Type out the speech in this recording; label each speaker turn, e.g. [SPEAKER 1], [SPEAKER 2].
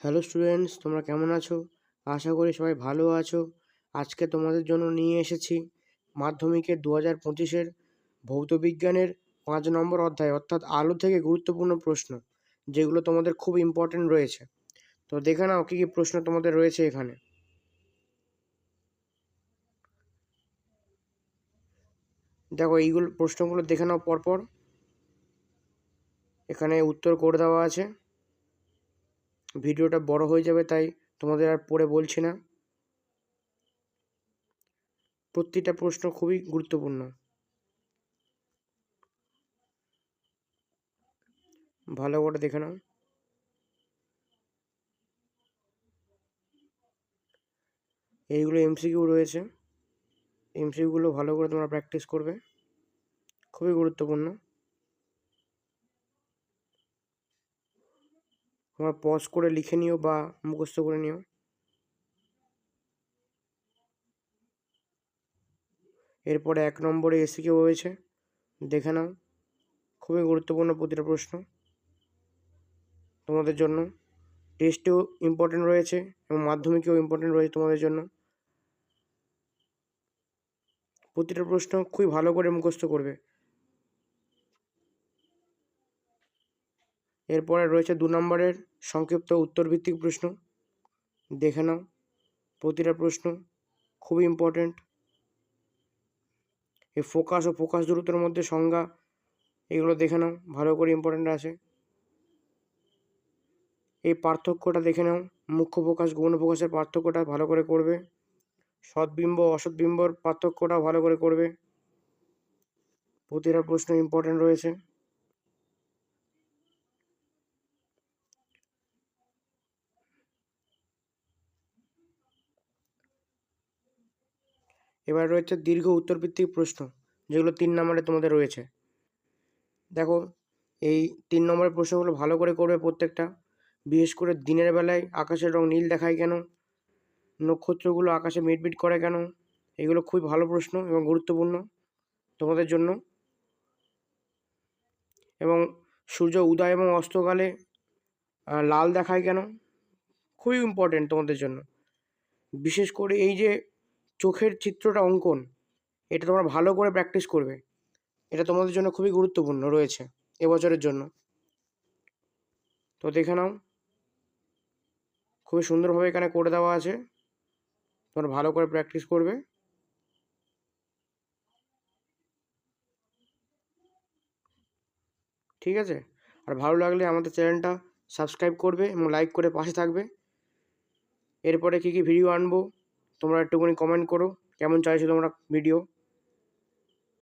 [SPEAKER 1] Hello students তোমরা কেমন আছো? আশা করি সবাই ভালো আছো। আজকে তোমাদের জন্য নিয়ে এসেছি মাধ্যমিকের দু হাজার পঁচিশের ভৌত বিজ্ঞানের পাঁচ নম্বর অধ্যায়, অর্থাৎ আলো থেকে গুরুত্বপূর্ণ প্রশ্ন, যেগুলো তোমাদের খুব ইম্পর্টেন্ট রয়েছে। তো দেখে নাও কী কী প্রশ্ন তোমাদের রয়েছে এখানে। দেখো, এইগুলো প্রশ্নগুলো দেখে নাও পরপর। এখানে উত্তর করে দেওয়া আছে। ভিডিওটা বড় হয়ে যাবে, তাই তোমাদের আর পড়ে বলছি না। প্রতিটা প্রশ্ন খুবই গুরুত্বপূর্ণ। ভালো করে দেখে নাও। এইগুলো এমসিকিউ রয়েছে। এমসিকিউগুলো ভালো করে তোমরা প্র্যাকটিস করবে। খুবই গুরুত্বপূর্ণ। তোমরা পজ করে লিখে নিও বা মুখস্থ করে নিও। এরপরে এক নম্বরে এসে কেউ হয়েছে? দেখে নাও। খুবই গুরুত্বপূর্ণ প্রতিটা প্রশ্ন। তোমাদের জন্য। টেস্টেও ইম্পর্টেন্ট রয়েছে এবং মাধ্যমিকেও ইম্পর্টেন্ট রয়েছে তোমাদের জন্য। প্রতিটা প্রশ্ন খুবই ভালো করে মুখস্থ করবে। এরপরে রয়েছে দু নম্বরের সংক্ষিপ্ত উত্তরভিত্তিক প্রশ্ন। দেখে নাও, প্রতিটা প্রশ্ন খুবই ইম্পর্ট্যান্ট এই ফোকাস ও ফোকাস দূরত্বের মধ্যে সংজ্ঞা, এগুলো দেখে নাও, ভালো করে ইম্পর্ট্যান্ট আছে। এই পার্থক্যটা দেখে নাও, মুখ্য ফোকাস গৌণ ফোকাসের পার্থক্যটা ভালো করে করবে। সৎবিম্ব, অসৎবিম্বর পার্থক্যটা ভালো করে করবে। প্রতিটা প্রশ্ন ইম্পর্ট্যান্ট রয়েছে। এবার রয়েছে দীর্ঘ উত্তরভিত্তিক প্রশ্ন, যেগুলো তিন নম্বরে তোমাদের রয়েছে। দেখো, এই তিন নম্বরের প্রশ্নগুলো ভালো করে করবে প্রত্যেকটা। বিশেষ করে দিনের বেলায় আকাশের রং নীল দেখায় কেন? নক্ষত্রগুলো আকাশে মিটমিট করে কেন? এগুলো খুবই ভালো প্রশ্ন এবং গুরুত্বপূর্ণ তোমাদের জন্য। এবং সূর্য উদয় এবং অস্তকালে লাল দেখায় কেন? খুবই ইম্পর্টেন্ট তোমাদের জন্য। বিশেষ করে এই যে চোখের চিত্রটা অঙ্কন, এটা তোমরা ভালো করে প্র্যাকটিস করবে। এটা তোমাদের জন্য খুবই গুরুত্বপূর্ণ রয়েছে এবছরের জন্য। তো দেখে নাও। খুবই সুন্দরভাবে এখানে করে দেওয়া আছে। তোমরা ভালো করে প্র্যাকটিস করবে। ঠিক আছে? আর ভালো লাগলে আমাদের চ্যানেলটা সাবস্ক্রাইব করবে এবং লাইক করে পাশে থাকবে। এরপরে কী কী ভিডিও আনব? তোমরা একটুখানি কমেন্ট করো। কেমন চাইছো তোমরা ভিডিও